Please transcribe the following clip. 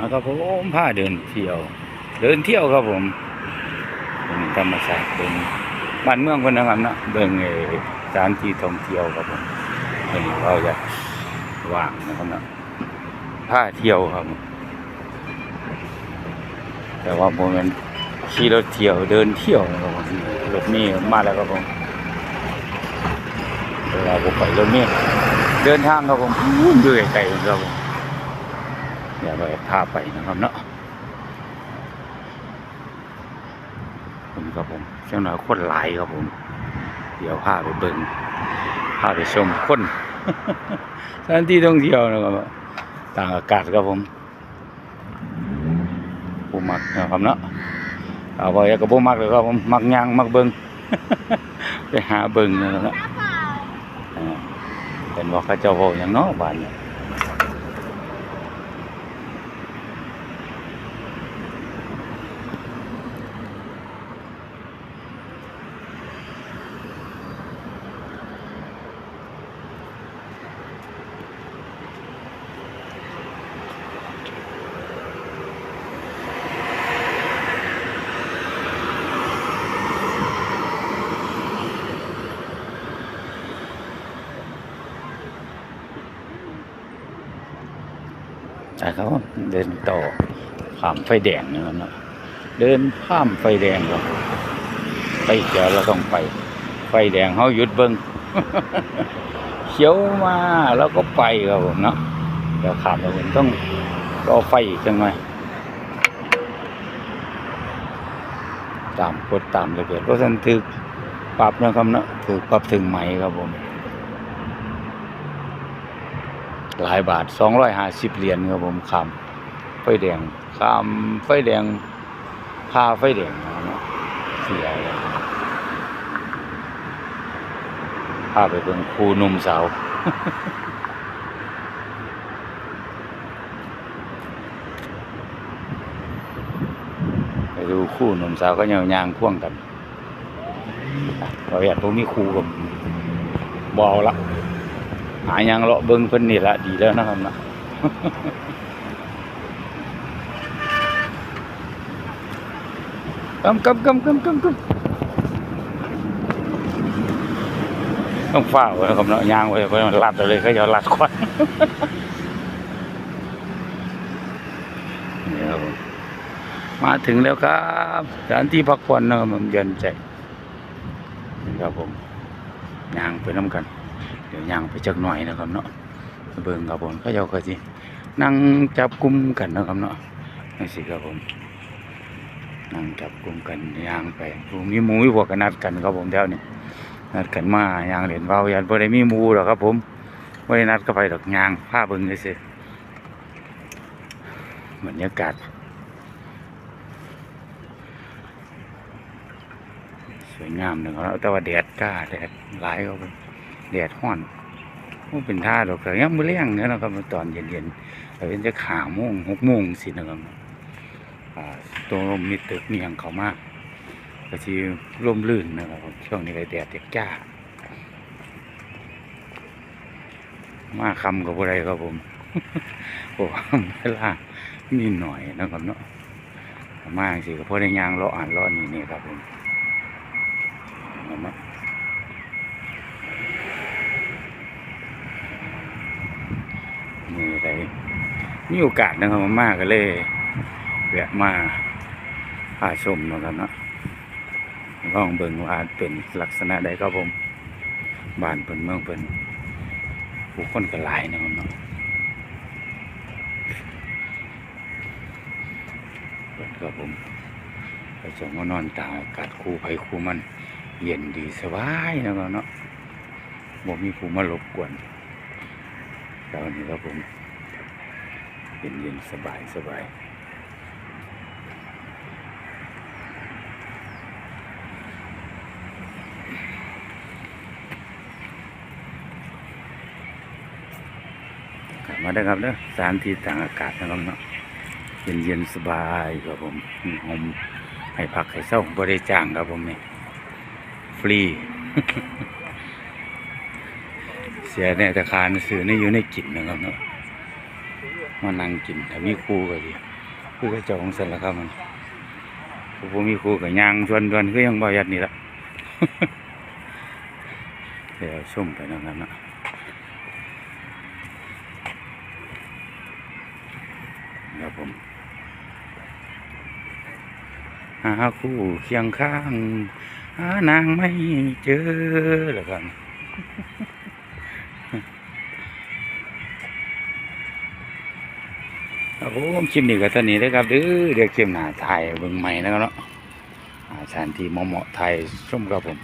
เอาครับผมพาเดินเที่ยว เดินเที่ยวครับผมเป็นธรรมชาติเป็นบ้านเมืองคนนะครับเนาะเบิ่งสถานที่ท่องเที่ยวครับผมอันนี้เราจะว่างนะครับเนาะพาเที่ยวครับผมแต่ว่าผมเป็นขี่รถเที่ยวเดินเที่ยวนะครับผมรถมีมาแล้วครับผมเวลาผมไปรถเมีเดินทางครับผมอู้ดูไกลครับผม เดี๋ยวไปพาไปนะครับเนาะผมครับผมเจ้าหน่อยคนหลายครับผม เดี๋ยวพาไปเบิ่งพาไปชมคนสถานที่ท่องเที่ยวนะครับต่างอากาศครับผมผู้มักนะครับเนาะเอาไปก็บ่มักเลยครับผมมักย่างมักเบิ่งไปหาเบิ่งนะครับเนาะเป็นว่าเขาเจ้าเว้าหยังเนาะบ้านเนี่ย แต่เขาเดินต่อข้ามไฟแดงนะครับเนาะเดินข้ามไฟแดงก็ไฟเขียวเราต้องไป ไฟแดงเขาหยุดเบิ้งเขียวมาแล้วก็ไปครับผมเนาะเดี๋ยวข้ามแล้วผมต้องรอไฟอีกจังไหมตามกฎตามระเบียบก็สันถึกปรับนะครับเนาะถือปรับถึงไหมครับผม หลายบาทสองร้อยห้าสิบเหรียญครับผมคำไฟแดงคำไฟแดงพาไฟแดงเนาะเสียพาไปเป็นครูหนุ่มสาวไปดูคู่หนุ่มสาวก็ยาวยางพ่วงกันเราอยากตรงนี้ครูกับบอาละายังเลาะเบิ่งเพิ่นนี่ละดีแล้วนะครับนะกำกำกำกำกำกำต้องฝ้าวนะครับเนาะยางไว้เพรามันลัดเอาเลยเขาลัดควันนี่ครับมาถึงแล้วครับสถานที่พักผ่อนนะครับผมเย็นใจครับผมยางไปน้ำกัน เดี๋ยวย่างไปจักหน่อยนะครับเนาะเบิ่งครับผมเขาเจ้าก็สินั่งจับกลุ่มกันนะครับเนาะนี่สิครับผมนั่งจับกลุ่มกันย่างไปผมมีหมูมีพวกกันนัดกันครับผมแถวนี้นัดกันมาย่างเล่นเว้ายันบ่ได้มีหมูหรอกครับผมบ่ได้นัดก็ไปดอกย่างพาเบิ่งซื่อๆบรรยากาศสวยงามหนะครับแต่ว่าแดดก้าแดดหลายครับผม แดดห้อนมันเป็นท่าดอกแต่ยังมือเลี้ยงเนี่ยนะครับตอนเย็นๆแต่เป็นจะขาโมงหกโมงสินะครับอ่าตัวลมมีตึกเนียงเขามากก็ที่ร่มรื่นนะครับช่วงนี้ก็แดดเด็กจ้า มาคำกับอะไรครับผมโอ้เวลามีหน่อยนะครับเนาะมาสิก็พอได้ยางเลาะอ่านเลาะนี่นี่ครับผมเห็นไหม นี่อะไร มีโอกาสนะครับมากก็เลยแวะมาพาชมนะครับเนาะลองเบิ่งว่าเป็นลักษณะใดครับผมบ้านเพิ่นเมืองเพิ่นผู้คนก็หลายนะครับเนาะเพิ่นครับผมไปจงมานอนตากอากาศคู่ไผคู่มัน เย็นดีสบายนะครับเนาะบ่มีผู้มารบกวนตอนนี้ครับผม เย็นเย็นๆสบายสบายกลับมาได้ครับเนาะสถานที่ต่างอากาศนะครับเนาะเย็นเย็นสบายครับผมมีโฮมให้พักให้เศร้าบริจ้างครับผมนี่ฟรี เสียในธนาคารซื้อในอยู่ในกินนะครับเนาะ มานั่งกินถ้ามีครูก็ดีคือเขาเจ้าของสันละครับมันผู้บ่มีครูกับยางชวนชวนคือยังบ่ยัดนี่ละเดี๋ยวส้มไปนั่นกันเนะครับผมหาคู่เคียงข้างหานางไม่เจอแล้วกัน ครับผมคลิปนี้ก็ตอนนี้นะครับเด้อเดี๋ยวคลิปหน้าถ่ายเบิ่งใหม่นะครับเนาะสถานที่เหมาะๆถ่ายชมครับผม